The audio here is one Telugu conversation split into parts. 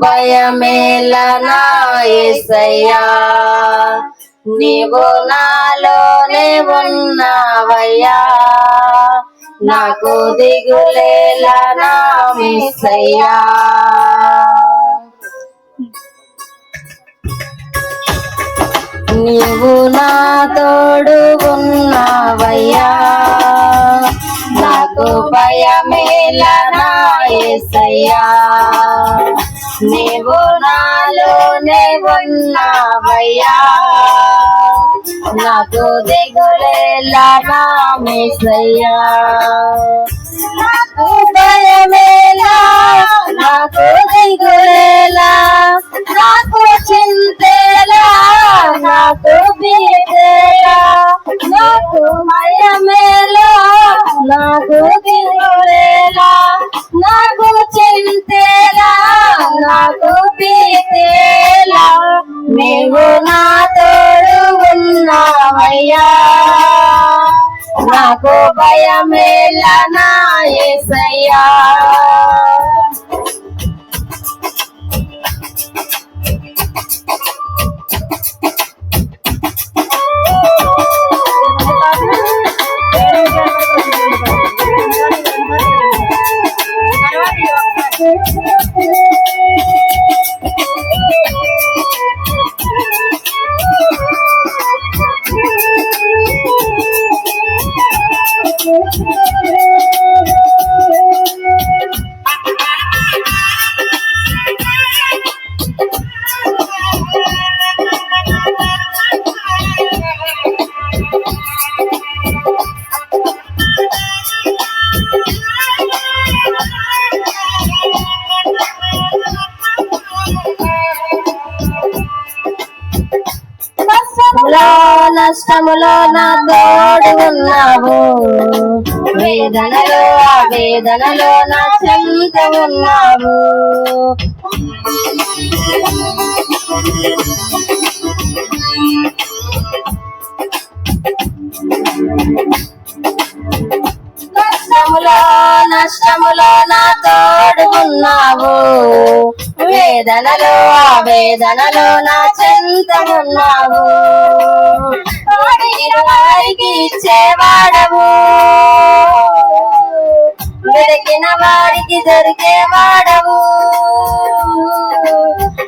భయమేలనా నీవు నాలోనే ఉన్నావయ్యా నాకు దిగులేలా నీవు నా తోడు ఉన్నావయ్యా. నాకు భయమేలా నీవు నాలోనే ఉన్నావయ్యా నాకు దిగులేలా నా మిసయ్యా నాకు భయమేలా నాకు దిగులేలా. నాకు చింతేలా నాకు భీతేలా నాకు భయమేలా నాకు భయమేలా నా యేసయ్యా నష్టములో నా తోడు ఉన్నావు. వేదనలో ఆ వేదనలో నా చెంత ఉన్నావు. వేదనలో ఆ వేదనలో నా చెంత వారికి ఇచ్చేవాడవు. వెతికిన వారికి దొరికేవాడవు.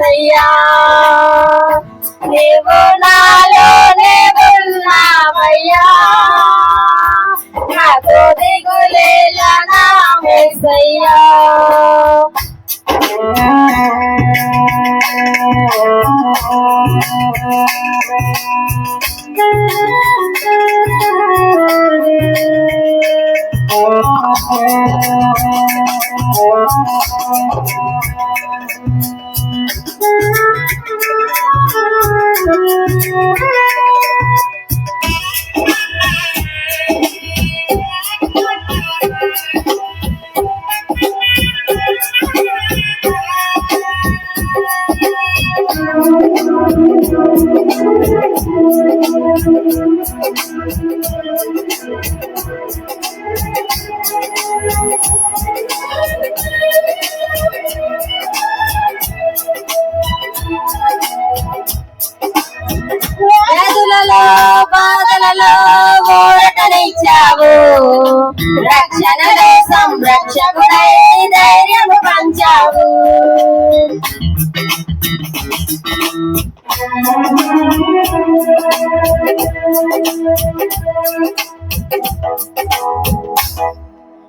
యేసయ్యా నీవు నాలోనే ఉన్నావయ్యా నాకు దిగులేలా నా యేసయ్యా వ్యాధులలో బాధలలో ఓడటనిచ్చావు రక్షణలో సంరక్షకుడై ధైర్యము పంచావు.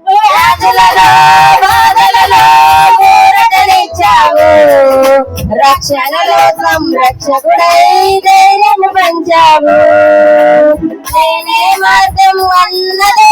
వ్యాధులలో బాధలలో పోరటనిచ్చావు రక్షణలో సంరక్షకుడై ధైర్యం పంచావు. నేనే మార్గం అన్నదే